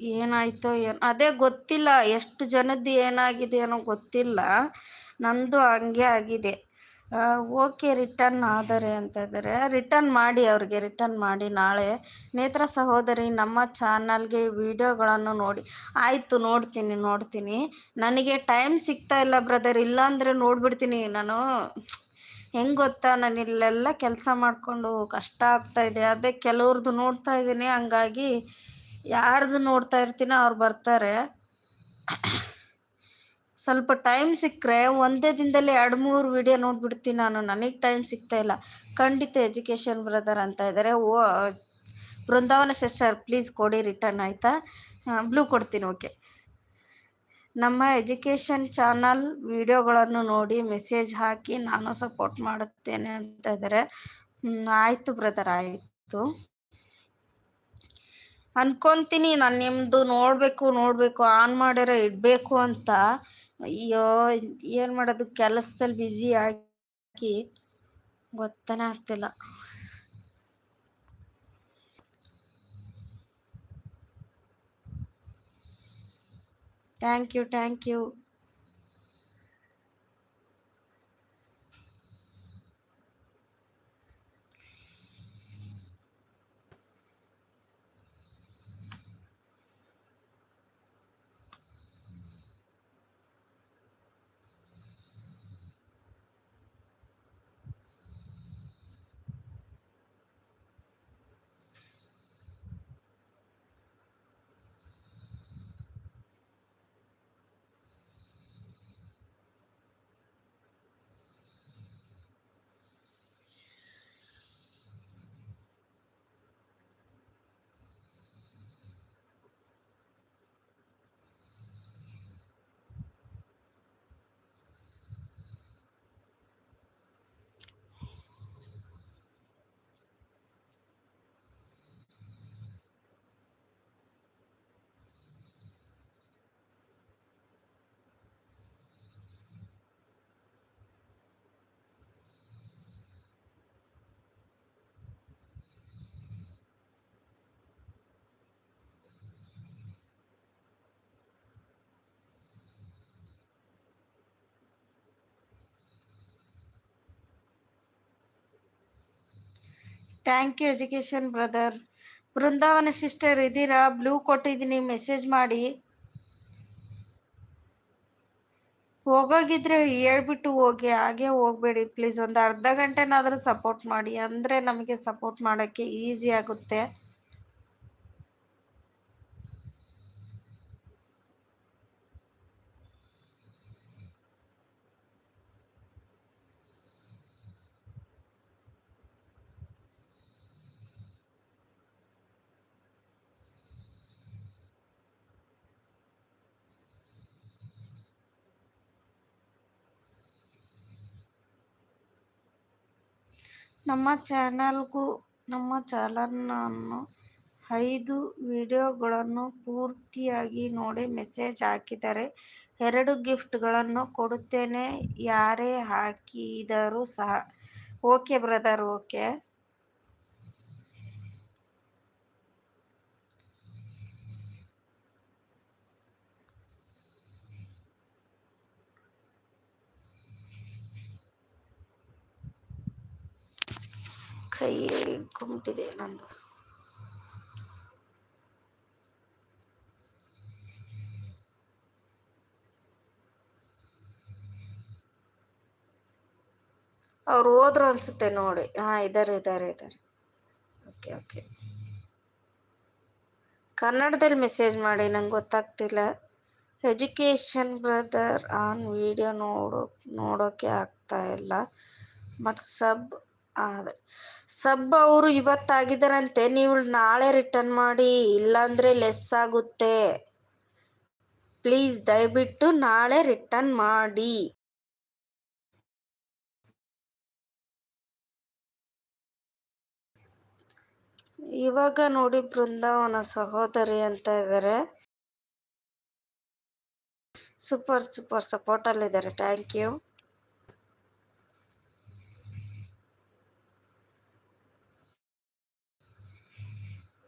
ಏನಾಯ್ತೋ ಏನು, ಅದೇ ಗೊತ್ತಿಲ್ಲ ಎಷ್ಟು ಜನದ್ದು ಏನಾಗಿದೆ ಏನೋ ಗೊತ್ತಿಲ್ಲ. ನಂದು ಹಂಗೆ ಆಗಿದೆ. ಓಕೆ, ರಿಟರ್ನ್ ಆದರೆ ಅಂತ ಇದ್ದಾರೆ. ರಿಟರ್ನ್ ಮಾಡಿ ಅವ್ರಿಗೆ, ರಿಟರ್ನ್ ಮಾಡಿ ನಾಳೆ. ನೇತ್ರ ಸಹೋದರಿ, ನಮ್ಮ ಚಾನಲ್ಗೆ ವಿಡಿಯೋಗಳನ್ನು ನೋಡಿ. ಆಯಿತು, ನೋಡ್ತೀನಿ ನೋಡ್ತೀನಿ. ನನಗೆ ಟೈಮ್ ಸಿಗ್ತಾ ಇಲ್ಲ ಬ್ರದರ್, ಇಲ್ಲಾಂದರೆ ನೋಡಿಬಿಡ್ತೀನಿ ನಾನು. ಹೆಂಗೆ ಗೊತ್ತಾ, ನಾನು ಇಲ್ಲೆಲ್ಲ ಕೆಲಸ ಮಾಡಿಕೊಂಡು ಕಷ್ಟ ಆಗ್ತಾಯಿದೆ ಅದೇ ಕೆಲವ್ರದ್ದು ನೋಡ್ತಾ ಇದ್ದೀನಿ. ಹಂಗಾಗಿ ಯಾರ್ದು ನೋಡ್ತಾ ಇರ್ತೀನೋ ಅವ್ರು ಬರ್ತಾರೆ. ಸ್ವಲ್ಪ ಟೈಮ್ ಸಿಕ್ಕರೆ ಒಂದೇ ದಿನದಲ್ಲಿ ಎರಡು ಮೂರು ವಿಡಿಯೋ ನೋಡಿಬಿಡ್ತೀನಿ ನಾನು. ನನಗೆ ಟೈಮ್ ಸಿಗ್ತಾ ಇಲ್ಲ. ಖಂಡಿತ ಎಜುಕೇಷನ್ ಬ್ರದರ್ ಅಂತ ಇದ್ದಾರೆ ಓ ಬೃಂದಾವನ ಸಿಸ್ಟರ್ ಪ್ಲೀಸ್ ಕೊಡಿ ರಿಟರ್ನ್ ಆಯಿತಾ? ಬ್ಲೂ ಕೊಡ್ತೀನಿ ಓಕೆ ನಮ್ಮ ಎಜುಕೇಷನ್ ಚಾನಲ್ ವಿಡಿಯೋಗಳನ್ನು ನೋಡಿ ಮೆಸೇಜ್ ಹಾಕಿ, ನಾನು ಸಪೋರ್ಟ್ ಮಾಡುತ್ತೇನೆ ಅಂತ ಇದ್ದಾರೆ ಆಯಿತು ಬ್ರದರ್ ಆಯಿತು. ಅನ್ಕೊತೀನಿ, ನಾನು ನಿಮ್ಮದು ನೋಡಬೇಕು ನೋಡಬೇಕು, ಆನ್ ಮಾಡಿರೋ ಇಡಬೇಕು ಅಂತ. ಅಯ್ಯೋ, ಏನು ಮಾಡೋದು, ಕೆಲಸದಲ್ಲಿ ಬ್ಯುಸಿ ಆಗಿ ಗೊತ್ತಾನೆ ಆಗ್ತಿಲ್ಲ. Thank you thank you thank you education brother. Brindavana sister ಇದ್ದೀರಾ? ಬ್ಲೂ ಕೊಟ್ಟಿದ್ದೀನಿ, ಮೆಸೇಜ್ ಮಾಡಿ. ಹೋಗೋಗಿದ್ರೆ ಹೇಳ್ಬಿಟ್ಟು ಹೋಗಿ, ಹಾಗೆ ಹೋಗಬೇಡಿ. ಪ್ಲೀಸ್ ಒಂದು ಅರ್ಧ ಗಂಟೆನಾದರೂ ಸಪೋರ್ಟ್ ಮಾಡಿ. ಅಂದರೆ ನಮಗೆ ಸಪೋರ್ಟ್ ಮಾಡೋಕ್ಕೆ ಈಸಿ ಆಗುತ್ತೆ. ನಮ್ಮ ಚಾನಲ್ಗೂ, ನಮ್ಮ ಚಾನಲನ್ನು ಐದು ವಿಡಿಯೋಗಳನ್ನು ಪೂರ್ತಿಯಾಗಿ ನೋಡಿ ಮೆಸೇಜ್ ಹಾಕಿದರೆ ಎರಡು ಗಿಫ್ಟ್ಗಳನ್ನು ಕೊಡುತ್ತೇನೆ. ಯಾರೇ ಹಾಕಿದರೂ ಸಹ. Okay brother, okay. ಕೈ ಹಿಡ್ಕೊಂಬಿಟ್ಟಿದೆ ನಂದು. ಅವ್ರು ಹೋದ್ರು ಅನ್ಸುತ್ತೆ ನೋಡಿ. ಹಾ ಇದ್ದಾರೆ ಇದ್ದಾರೆ ಇದ್ದಾರೆ ಓಕೆ ಓಕೆ. ಕನ್ನಡದಲ್ಲಿ ಮೆಸೇಜ್ ಮಾಡಿ, ನಂಗೆ ಗೊತ್ತಾಗ್ತಿಲ್ಲ. ಎಜುಕೇಷನ್ ಬ್ರದರ್ ಆನ್ ವಿಡಿಯೋ ನೋಡೋ ನೋಡೋಕ್ಕೆ ಆಗ್ತಾ ಇಲ್ಲ. ಬಟ್ ಸಬ್ ಆದರೆ ಸಬ್ ಅವರು ಇವತ್ತಾಗಿದ್ದಾರಂತೆ, ನೀವು ನಾಳೆ ರಿಟರ್ನ್ ಮಾಡಿ, ಇಲ್ಲಾಂದರೆ ಲೆಸ್ ಆಗುತ್ತೆ. ಪ್ಲೀಸ್ ದಯವಿಟ್ಟು ನಾಳೆ ರಿಟರ್ನ್ ಮಾಡಿ. ಇವಾಗ ನೋಡಿ ಬೃಂದಾವನ ಸಹೋದರಿ ಅಂತ ಇದ್ದಾರೆ ಸೂಪರ್ ಸೂಪರ್ ಸಪೋರ್ಟಲ್ಲಿದ್ದಾರೆ ಥ್ಯಾಂಕ್ ಯು